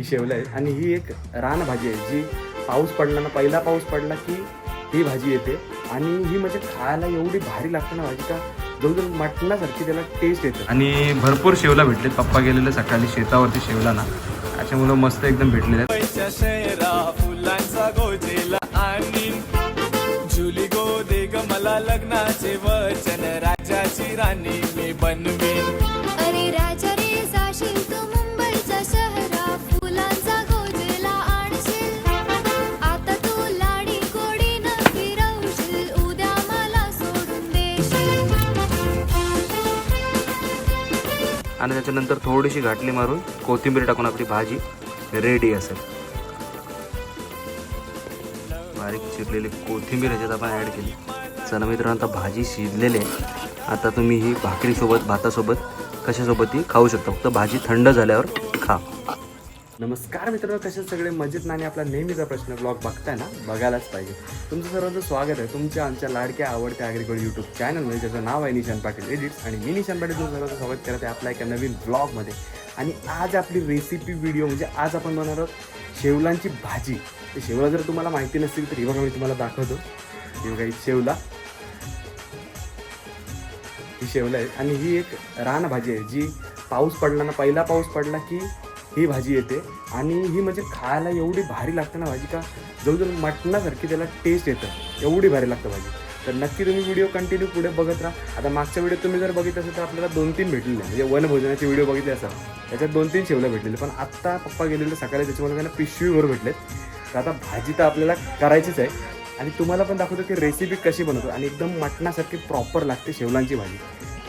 ही शेवलं आहे आणि ही एक रान भाजी आहे जी पाऊस पडला ना पहिला पाऊस पडला की ही भाजी येते. आणि ही म्हणजे खायला एवढी भारी लागते ना भाजी का जवळजवळ मटणासारखी त्याला टेस्ट येते. आणि भरपूर शेवला भेटले पप्पा गेलेले सकाळी शेतावरती शेवला ना त्याच्यामुळं मस्त एकदम भेटलेले मला लग्नाचे वचन राजाची राणी मी बनवीन. आणि त्याच्यानंतर थोडीशी घाटली मारून कोथिंबीर टाकून आपली भाजी रेडी असेल. बारीक चिरलेली कोथिंबीर ह्याच्यात आपण ॲड केली. चला मित्रांनो आता भाजी शिजलेली आहे. आता तुम्ही ही भाकरीसोबत भातासोबत कशासोबत ती खाऊ शकता. फक्त भाजी थंड झाल्यावर खा. नमस्कार मित्रांनो कसे सगळे? मजेत नाही आपला नेहमीचा प्रश्न ब्लॉग बघताय ना? बघायलाच पाहिजे. तुमचं सर्वांचं स्वागत आहे तुमच्या आमच्या लाडक्या आवडत्या ॲग्रिकल्चर यूट्यूब चॅनलमध्ये ज्याचं नाव आहे निशान पाटील एडिट्स आणि मी निशान पाटील तुमचं सर्वांचं स्वागत करत आहे आपल्या एका नवीन ब्लॉगमध्ये आणि आज आपली रेसिपी व्हिडिओ म्हणजे आज आपण बनवणार आहोत शेवलांची भाजी. ते शेवला जर तुम्हाला माहिती नसतील तर इव्हा बघा मी तुम्हाला दाखवतो. ही बघा ही शेवला. ही शेवला आहे. आणि ही एक रान भाजी आहे जी पाऊस पडला ना पहिला पाऊस पडला की ही भाजी येते. आणि ही म्हणजे खायला एवढी भारी लागते ना भाजी का जवळजवळ मटणासारखी त्याला टेस्ट येतं. एवढी भारी लागतं भाजी. तर नक्की तुम्ही व्हिडिओ कंटिन्यू पुढे बघत राहा. आता मागच्या व्हिडिओ तुम्ही जर बघितलं असेल तर आपल्याला दोन तीन भेटलेले म्हणजे वनभोजनाचे व्हिडिओ बघितले असाल त्याच्यात दोन तीन शेवलं भेटलेले. पण आत्ता पप्पा गेलेले सकाळी त्याच्यामुळे त्यांना पिशवीवर भेटलेत. तर आता भाजी तर आपल्याला करायचीच आहे. आणि तुम्हाला पण दाखवतो की रेसिपी कशी बनवतो. आणि एकदम मटणासारखी प्रॉपर लागते शेवलांची भाजी.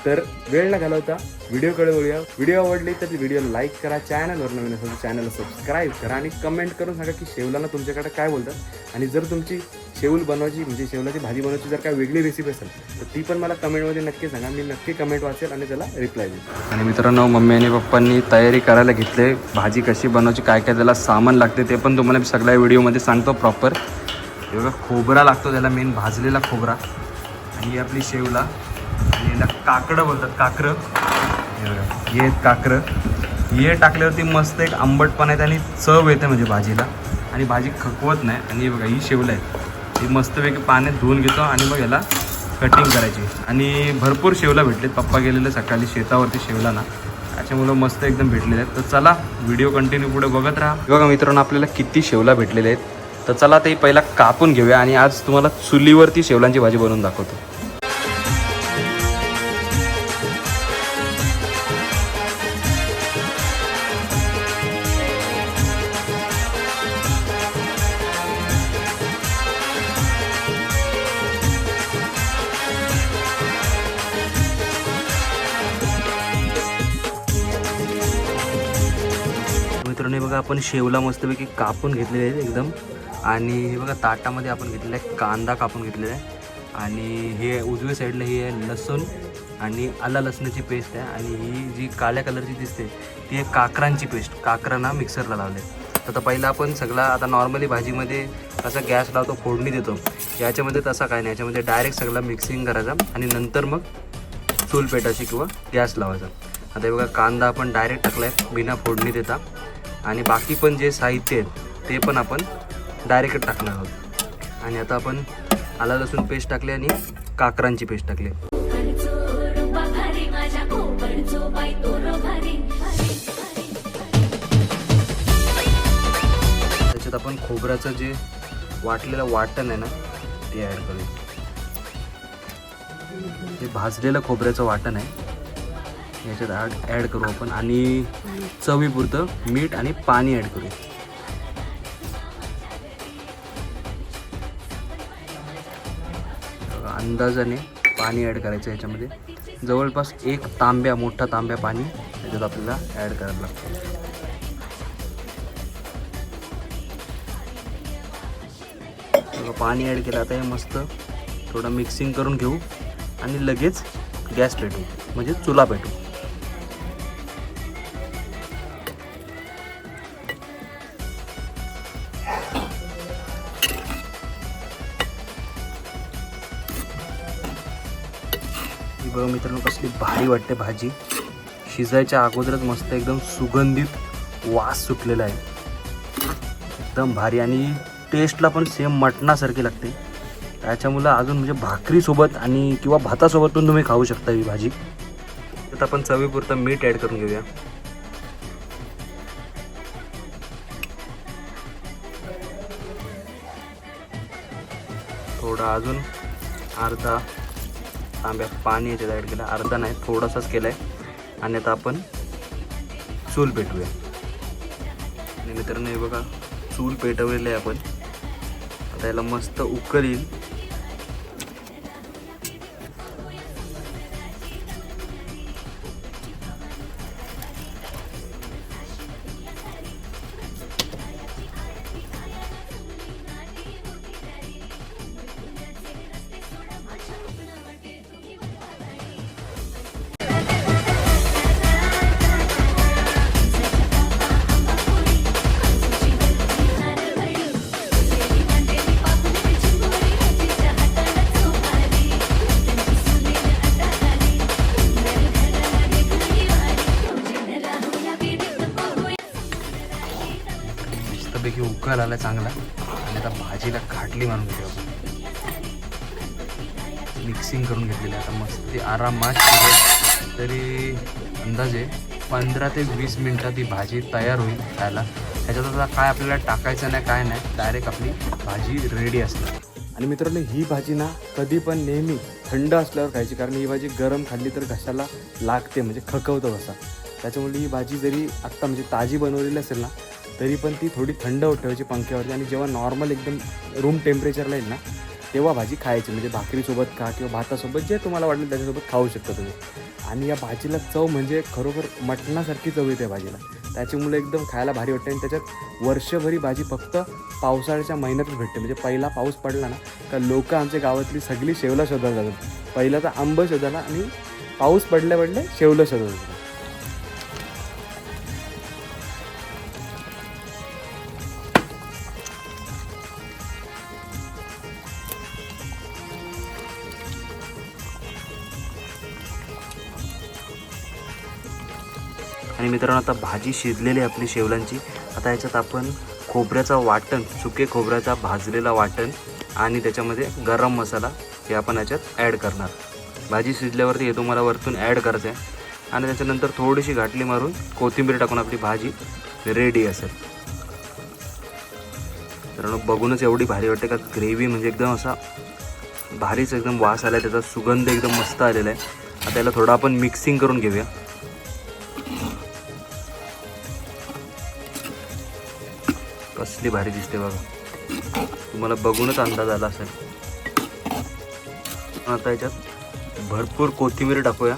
तर वेळ न घालवता व्हिडिओकडे वळूया. व्हिडिओ आवडली तर व्हिडिओ लाईक करा. चॅनलवर नवीन असेल तर चॅनलला सबस्क्राईब करा आणि कमेंट करून सांगा की शेवलांना तुमच्याकडे काय बोलतात. आणि जर तुमची शेवल बनवायची म्हणजे शेवलाची भाजी बनवायची जर काय वेगळी रेसिपी असेल तर ती पण मला कमेंटमध्ये नक्की सांगा. मी नक्की कमेंट वाचेल आणि त्याला रिप्लाय देईल. आणि मित्रांनो मम्मी आणि पप्पांनी तयारी करायला घेतले. भाजी कशी बनवायची काय काय त्याला सामान लागते ते पण तुम्हाला मी सगळ्या व्हिडिओमध्ये सांगतो प्रॉपर एवढा खोबरा लागतो त्याला मेन भाजलेला खोबरा. आणि आपली शेवला आणि याला काकडं बोलतात काकरं. हे बघा हे आहेत टाकल्यावरती मस्त एक आंबटपणा येते आणि चव येते म्हणजे भाजीला. आणि भाजी खकवत नाही. आणि हे बघा ही शेवलं आहेत. ही मस्तपैकी पाण्यात धुवून घेतो आणि मग याला कटिंग करायची. आणि भरपूर शेवला भेटलेत. पप्पा गेलेले सकाळी शेतावरती शेवला ना त्याच्यामुळं मस्त एकदम भेटलेले आहेत. तर चला व्हिडिओ कंटिन्यू पुढे बघत राहा. बघा मित्रांनो आपल्याला किती शेवला भेटलेले आहेत. तर चला ते पहिला कापून घेऊया आणि आज तुम्हाला चुलीवरती शेवलांची भाजी बनवून दाखवतो. मित्रांनो हे बघा आपण शेवला मस्तपैकी कापून घेतलेले आहेत एकदम. आणि हे बघा ताटामध्ये आपण घेतलेला आहे कांदा कापून घेतलेला आहे. आणि हे उजव्या साईडला ही आहे लसूण आणि आला लसणाची पेस्ट आहे. आणि ही जी काळ्या कलरची दिसते ती आहे काकरांची पेस्ट. काकरांना मिक्सरला लावले तर पहिला आपण सगळा आता नॉर्मली भाजीमध्ये कसा गॅस लावतो फोडणी देतो. याच्यामध्ये तसा काय नाही याच्यामध्ये डायरेक्ट सगळा मिक्सिंग करायचा आणि नंतर मग चूल पेटायची किंवा गॅस लावायचा. आता हे बघा कांदा आपण डायरेक्ट टाकला आहे बिना फोडणी देता. आणि बाकी पण जे साहित्य आहेत ते पण आपण डायरेक्ट टाकणार आहोत. आणि आता आपण आला लसूण पेस्ट टाकली आणि काकरांची पेस्ट टाकली. त्याच्यात आपण खोबऱ्याचं जे वाटलेलं वाटण आहे ना ते ॲड करूया. हे भाजलेलं खोबऱ्याचं वाटण आहे. याच्यात ॲड ॲड करू आपण. आणि चवीपुरतं मीठ आणि पाणी ॲड करू. अंदाजाने पाणी ॲड करायचं याच्यामध्ये. जवळपास एक तांब्या मोठा तांब्या पाणी याच्यात आपल्याला ॲड करायला लागतं. पाणी ॲड केलं आता हे मस्त थोडं मिक्सिंग करून घेऊ आणि लगेच गॅस पेटू म्हणजे चुला पेटू बघा मित्रांनो कसली भारी वाटते भाजी. शिजायच्या अगोदरच मस्त एकदम सुगंधित वास सुटलेला आहे. एकदम भारी आणि टेस्टला पण सेम मटणासारखी लागते. त्याच्यामुळं अजून म्हणजे भाकरीसोबत आणि किंवा भातासोबत पण तुम्ही खाऊ शकता ही भाजी. आता आपण चवीपुरतं मीठ ॲड करून घेऊया. थोडा अजून अर्धा तांब्यात पाणी याच्यात ॲड केलं अर्धा नाही थोडासाच केलं आहे आणि आता आपण चूल पेटवूया. आणि मित्रांनो हे बघा चूल पेटवलेलं आहे आपण. आता याला मस्त उकल येईल मस्तपैकी आला चांगला. आणि आता भाजीला खाटली मारून घेऊ आपण मिक्सिंग करून घेतलेली आहे. आता मस्त ती आरामात तरी अंदाजे पंधरा ते वीस मिनटात ही भाजी तयार होईल खायला. त्याच्यात आता काय आपल्याला टाकायचं नाही काय नाही डायरेक्ट आपली भाजी रेडी असते आणि मित्रांनो ही भाजी ना कधी पण नेहमी थंड असल्यावर खायची. कारण ही भाजी गरम खाल्ली तर घशाला लागते म्हणजे खकवतं घसा. त्याच्यामुळे ही भाजी जरी आत्ता म्हणजे ताजी बनवलेली असेल ना तरी पण ती थोडी थंड ठेवायची पंख्यावरती आणि जेव्हा नॉर्मल एकदम रूम टेम्परेचरला येईल ना तेव्हा भाजी खायची. म्हणजे भाकरीसोबत खा किंवा भातासोबत जे तुम्हाला वाटलं त्याच्यासोबत खाऊ शकता तुम्ही. आणि या भाजीला चव म्हणजे खरोखर मटणासारखी चव येते भाजीला. त्याच्यामुळे एकदम खायला भारी वाटते आणि त्याच्यात वर्षभरी भाजी फक्त पावसाळ्याच्या महिन्यातच भेटते. म्हणजे पहिला पाऊस पडला ना का लोक आमच्या गावातली सगळी शेवला शोधायला जातात. पहिला तर आंब शोधायला आणि पाऊस पडल्या पडल्या शेवलं शोधत होतं आणि मित्रांनो आता भाजी शिजलेली आहे आपली शेवलांची. आता याच्यात आपण खोबऱ्याचं वाटण सुके खोबऱ्याचा भाजलेला वाटण आणि त्याच्यामध्ये गरम मसाला हे आपण याच्यात ॲड करणार. भाजी शिजल्यावरती हे तुम्हाला वरतून ॲड करायचं आहे. आणि त्याच्यानंतर थोडीशी घाटली मारून कोथिंबीर टाकून आपली भाजी रेडी असेल. कारण बघूनच एवढी भारी वाटते का? ग्रेव्ही म्हणजे एकदम असा भारीच एकदम वास आला आहे त्याचा सुगंध एकदम मस्त आलेला आहे. आता याला थोडं आपण मिक्सिंग करून घेऊया. कसली भारी दिसते बघा. तुम्हाला बघूनच अंदाज आला असेल. आता याच्यात भरपूर कोथिंबीर टाकूया.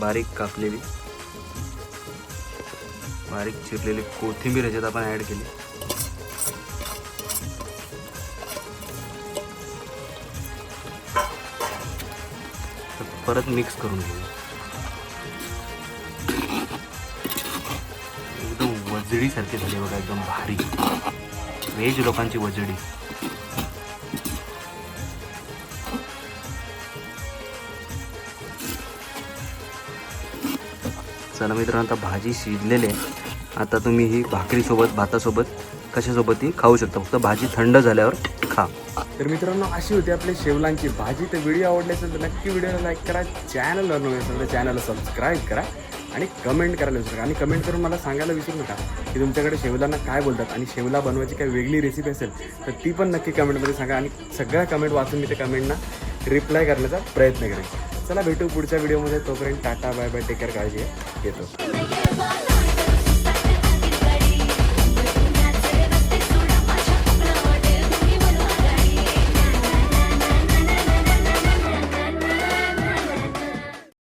बारीक कापलेली. बारीक चिरलेली कोथिंबीर याच्यात आपण ॲड केली. तर परत मिक्स करून घेऊया. वजडीसारखी झाली बघा एकदम भारी. व्हेज लोकांची वजडी. चला मित्रांनो आता भाजी शिजलेली आहे. आता तुम्ही ही भाकरीसोबत भातासोबत कशासोबतही खाऊ शकता. फक्त भाजी थंड झाल्यावर खा. तर मित्रांनो अशी होती आपली शेवलांची भाजी. तर व्हिडिओ आवडली असेल तर नक्की व्हिडिओला लाईक करा. चॅनलवर नवीन असेल तर चॅनलला सबस्क्राईब करा. आणि कमेंट करायला विसरू नका. आणि कमेंट करून मला सांगायला विसरू नका की तुमच्याकडे शेवलांना काय बोलतात आणि शेवला बनवायची काही वेगळी रेसिपी असेल तर ती पण नक्की कमेंटमध्ये सांगा आणि सगळ्या कमेंट वाचून मी त्या कमेंटना रिप्लाय करण्याचा प्रयत्न करेन. चला भेटू पुढच्या व्हिडिओमध्ये तोपर्यंत टाटा बाय बाय टेक केअर काळजी घेतो.